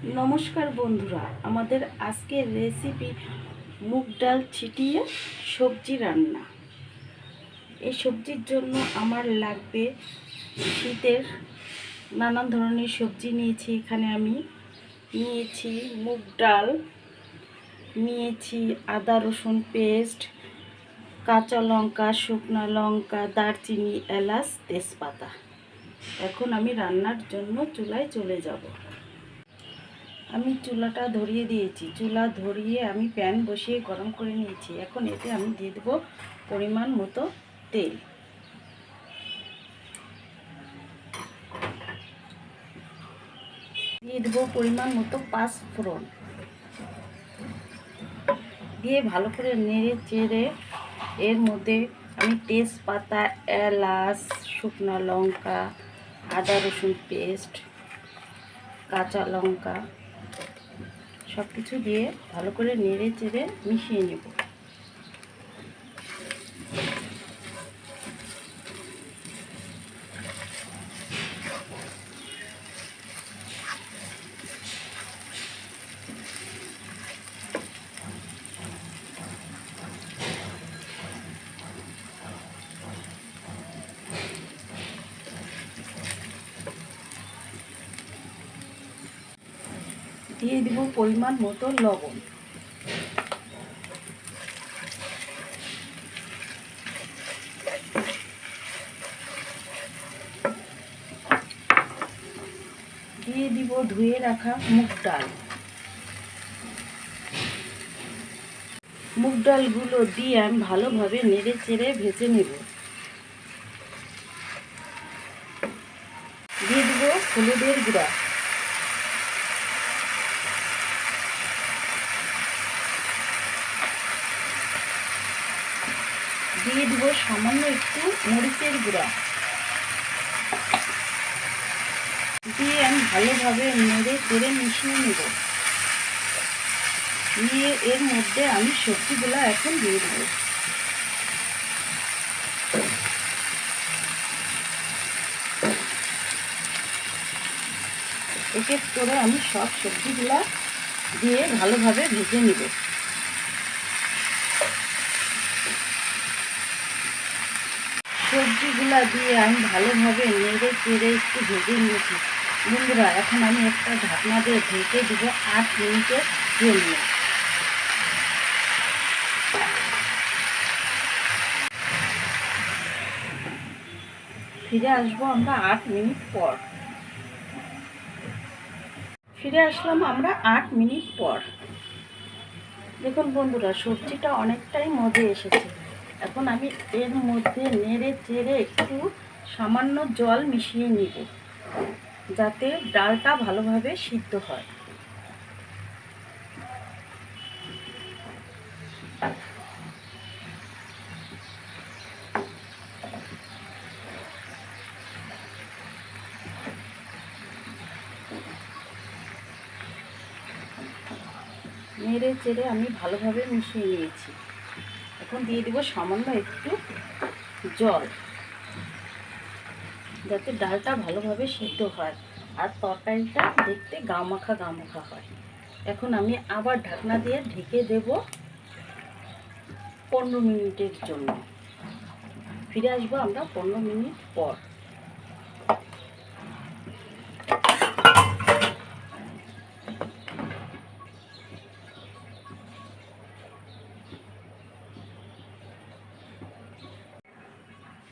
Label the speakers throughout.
Speaker 1: নমস্কার বন্ধুরা, আমাদের আজকের রেসিপি মুগ ডাল ছিটিয়ে সবজি রান্না। এই সবজির জন্য আমার লাগবে শীতের নানান ধরনের সবজি নিয়েছি, এখানে আমি নিয়েছি মুগ ডাল, নিয়েছি আদা, রসুন পেস্ট, কাঁচা লঙ্কা, শুকনো লঙ্কা, দারচিনি, এলাচ, তেজপাতা। এখন আমি রান্নার জন্য চুলায় চলে যাব। আমি চুলাটা ধরিয়ে দিয়েছি। চুলা ধরিয়ে আমি প্যান বসিয়ে গরম করে নিয়েছি। এখন এতে আমি দিয়ে দেবো পরিমাণ মতো তেল। দিয়ে দেবো পরিমাণ মতো পাঁচ ফোড়ন। দিয়ে ভালো করে নেড়ে চেড়ে এর মধ্যে আমি তেজপাতা, এলাচ, শুকনো লঙ্কা, আদা রসুন পেস্ট, কাঁচা লঙ্কা সব কিছু দিয়ে ভালো করে নেড়ে চেড়ে মিশিয়ে নেব। দিয়ে দিব পরিমাণ মতো লবণ। দিয়ে দিব ধুয়ে রাখা মুগ ডাল। মুগ ডালগুলো দিয়ে আমি ভালোভাবে নেড়ে চেড়ে ভেজে নেব। দিয়ে দিব হলুদের গুঁড়া। দিয়ে দেবো সামান্য একটু মরিচের গুঁড়া। দিয়ে আমি ভালোভাবে নেড়ে চেড়ে মিশিয়ে নেব। নিয়ে এর মধ্যে আমি সবজিগুলো এখন দিয়ে দেবো। এক এক করে আমি সব সবজিগুলা দিয়ে ভালোভাবে ভেজে নেব। সবজিগুলা দিয়ে আমি ভালোভাবে নেড়ে চেড়ে একটু ভেজে নিয়েছি। বন্ধুরা, এখন আমি একটা ঢাকনা দিয়ে ঢেকে দিব আট মিনিটের জন্য। ফিরে আসব আমরা আট মিনিট পর। ফিরে আসলাম আমরা আট মিনিট পর। দেখুন বন্ধুরা, সবজিটা অনেকটাই মজে এসেছে। এখন আমি এর মধ্যে নেড়ে চেড়ে একটু সামান্য জল মিশিয়ে নিব, যাতে ডালটা ভালোভাবে সিদ্ধ হয়। নেড়ে চেড়ে আমি ভালোভাবে মিশিয়ে নিয়েছি। এখন দিয়ে দেবো সামান্য একটু জল, যাতে ডালটা ভালোভাবে সিদ্ধ হয় আর তরকারিটা দেখতে গামাখা গামাখা হয়। এখন আমি আবার ঢাকনা দিয়ে ঢেকে দেব পনেরো মিনিটের জন্য। ফিরে আসব আমরা পনেরো মিনিট পর।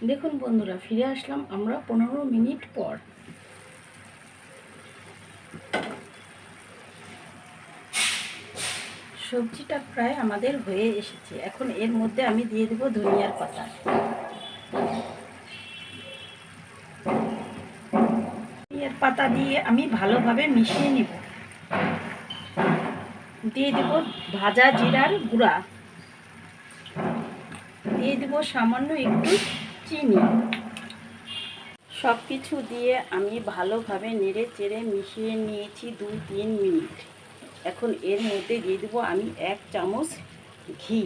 Speaker 1: দেখুন বন্ধুরা, ফিরে আসলাম আমরা পনেরো মিনিট পর। সবজিটা প্রায় আমাদের হয়ে এসেছে। এখন এর মধ্যে আমি দিয়ে দেবো ধনিয়ার পাতা। ধনিয়ার পাতা দিয়ে আমি ভালোভাবে মিশিয়ে নিব। দিয়ে দেব ভাজা জিরার গুঁড়া। দিয়ে দেব সামান্য একটু চিনি। সব কিছু দিয়ে আমি ভালোভাবে নেড়ে চেড়ে মিশিয়ে নিয়েছি দুই তিন মিনিট। এখন এর মধ্যে দিয়ে দেবো আমি এক চামচ ঘি।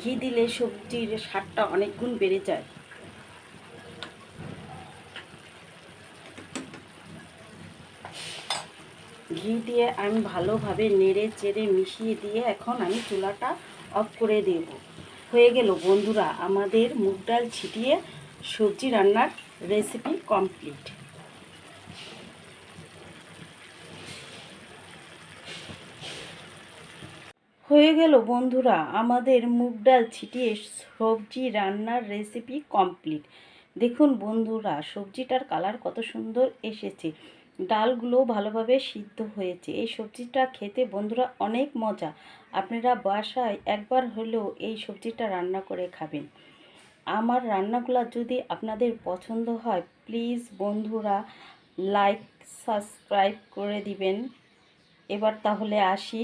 Speaker 1: ঘি দিলে সবজির স্বাদটা অনেক গুণ বেড়ে যায়। ঘি দিয়ে আমি ভালোভাবে নেড়ে চেড়ে মিশিয়ে দিয়ে এখন আমি চুলাটা অফ করে দেব। হয়ে গেল। বন্ধুরা, আমাদের মুগ ডাল ছিটিয়ে সবজি রান্নার রেসিপি কমপ্লিট হয়ে গেল বন্ধুরা, আমাদের মুগ ডাল ছিটিয়ে সবজি রান্নার রেসিপি কমপ্লিট দেখুন বন্ধুরা, সবজিটার কালার কত সুন্দর এসেছে। ডালগুলো ভালোভাবে সিদ্ধ হয়েছে। এই সবজিটা খেতে বন্ধুরা অনেক মজা। আপনারা বাসায় একবার হলেও এই সবজিটা রান্না করে খাবেন। আমার রান্নাগুলো যদি আপনাদের পছন্দ হয় প্লিজ বন্ধুরা লাইক সাবস্ক্রাইব করে দিবেন। এবার তাহলে আসি।